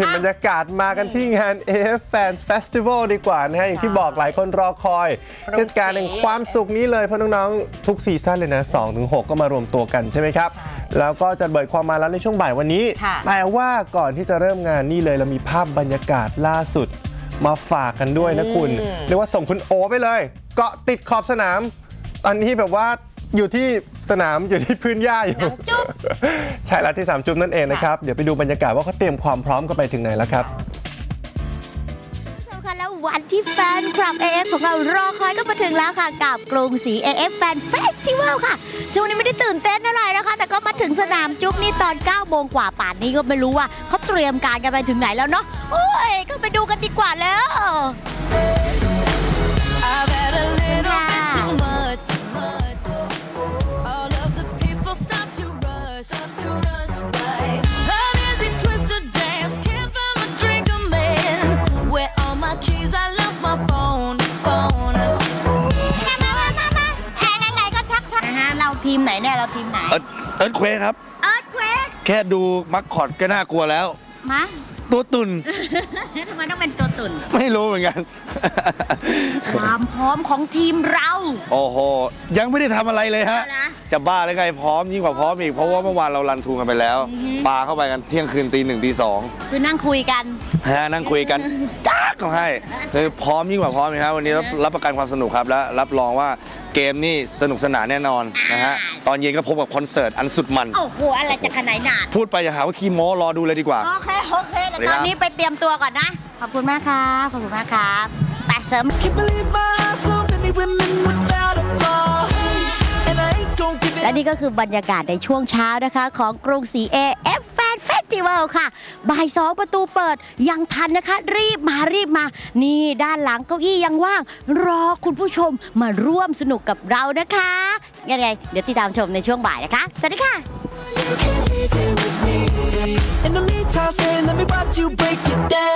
ลี่ยนบรรยากาศมากันที่งาน AF Fan Festival ดีกว่านะฮะ อย่างที่บอกหลายคนรอคอยโรงสีเทศกาลแห่งความสุขนี้เลย เพราะน้องๆ ทุกซีซั่นเลยนะ 2-6 ก็มารวมตัวกันใช่ไหมครับ แล้วก็จะเบิดความมาแล้วในช่วงบ่ายวันนี้ค่ะแต่ว่าก่อนที่จะเริ่มงานนี่เลยเรามีภาพบรรยากาศล่าสุดมาฝากกันด้วยนะคุณอืมเรียกว่าส่งคุณโอไปเลย เกาะติดขอบสนาม ตอนนี้แบบว่า อยู่ที่สนามอยู่ที่พื้นหญ้าอยู่น้ำจุ๊บใช่แล้วที่สามจุ๊บนั่นเองนะครับ เดี๋ยวไปดูบรรยากาศว่าเขาเตรียมความพร้อมกันไปถึงไหนแล้วครับผู้ชมคะแล้ววันที่แฟนคลับ AF ของเรารอคอยก็มาถึงแล้วค่ะ กับกรุงศรี AF Fan Festival ค่ะช่วงนี้ไม่ได้ตื่นเต้นอะไรนะคะ แต่ก็มาถึงสนามจุ๊บนี่ตอน9โมงกว่าป่านนี้ก็ไม่รู้ว่าเขาเตรียมการกันไปถึงไหนแล้วเนาะโอ้ยก็ไปดูกันดีกว่าแล้ว เราทีมไหนเนี่ยเราทีมไหน เอิร์ธเอิร์ธเควกครับ เอิร์ธเควกแค่ดูมักคอดก็น่ากลัวแล้ว มาตัวตุนทำไมต้องเป็นตัวตุ่นไม่รู้เหมือนกัน ความพร้อมของทีมเรา โอ้โห ยังไม่ได้ทำอะไรเลยฮะเอานะจะบ้าเลยไงพร้อมยิ่งกว่าพร้อมอีก เพราะว่าเมื่อวานเรารันทูกันไปแล้วปาเข้าไปกันเที่ยงคืนตีหนึ่งตีสองคือนั่งคุยกันฮะนั่งคุยกันจ้ากเขาให้คือพร้อมยิ่งกว่าพร้อมนะฮะวันนี้รับรับประกันความสนุกครับและรับรองว่า เกมนี่สนุกสนานแน่นอนนะฮะ ตอนเย็นก็พบกับคอนเสิร์ตอันสุดมัน โอ้โห อะไรจะขนาดหนาดพูดไปอย่าหาว่าขี้โม้รอดูเลยดีกว่า โอเค โอเคแต่สวัสดีตครัอนบนี้ไปเตรียมตัวก่อนนะ ขอบคุณมากครับ ขอบคุณมากครับ ไปเสริม Can't believe my eyes, so many women without a flaw. And I ain't gon' give it และนี่ก็คือบรรยากาศในช่วงเช้านะคะ ของกรุงศรี AF ิวัลค่ะ บ่ายสองประตูเปิดยังทันนะคะ รีบมารีบมา นี่ด้านหลังเก้าอี้ยังว่าง รอคุณผู้ชมมาร่วมสนุกกับเรานะคะยังไง เดี๋ยวติดตามชมในช่วงบ่ายนะคะ สวัสดีค่ะ In the meantime, let me watch you break it down.